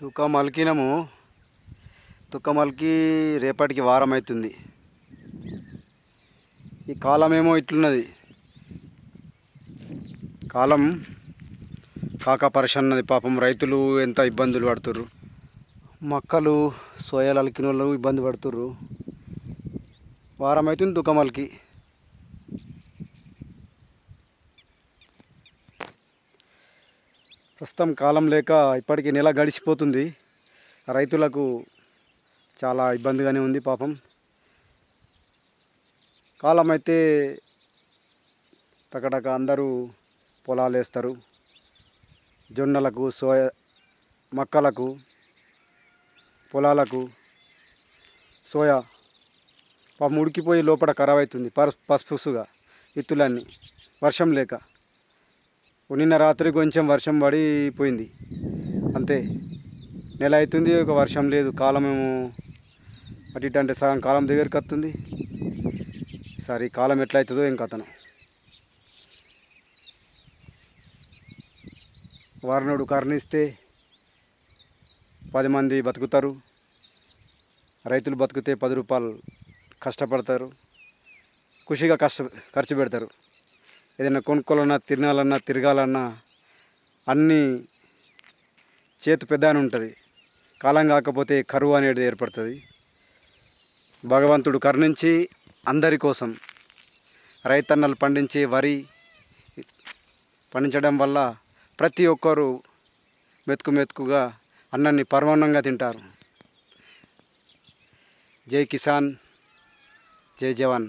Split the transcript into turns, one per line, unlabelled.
తుక్క మలికినము. తుక్క మలికి రేపటికి వారం అవుతుంది ఈ కాలం ఏమో ఇట్లున్నది. కాలం కాక పరిశన్నది పాపం. రైతులు ఎంత ఇబ్బందులు పడుతుర్రు. మొక్కలు సోయాలు అలికిన వాళ్ళు ఇబ్బంది పడుతుర్రు. వారం అవుతుంది తుక్కమలకి ప్రస్తుతం కాలం లేక ఇప్పటికీ నెల గడిచిపోతుంది. రైతులకు చాలా ఇబ్బందిగానే ఉంది పాపం. కాలం అయితే టకటక అందరూ పొలాలు వేస్తారు జొన్నలకు సోయా మక్కలకు పొలాలకు సోయా పాపం ఉడికిపోయి లోపల ఖరాబ్ అవుతుంది. పర్ పసుపుసుగా విత్తులన్నీ వర్షం లేక. నిన్న రాత్రి కొంచెం వర్షం పడిపోయింది. అంతే. నెల అవుతుంది ఒక వర్షం లేదు కాలం ఏమో అటు ఇటు అంటే సగం కాలం దగ్గరికి వస్తుంది. సరే కాలం ఎట్లా అవుతుందో ఏం కథను వారణుడు కరుణిస్తే పది మంది బతుకుతారు. రైతులు బతికితే పది రూపాయలు కష్టపడతారు. ఖుషిగా కష్ట ఖర్చు పెడతారు. ఏదైనా కొనుక్కోవాలన్నా తినాలన్నా తిరగాలన్నా అన్నీ చేతి పెద్ద అని ఉంటుంది. కాలం కాకపోతే కరువు అనేది ఏర్పడుతుంది. భగవంతుడు కరుణించి అందరి కోసం రైతన్నలు పండించే వరి పండించడం వల్ల ప్రతి ఒక్కరు మెతుకు మెతుకుగా అన్నాన్ని పర్వన్నంగా తింటారు. జై కిసాన్ జై జవాన్.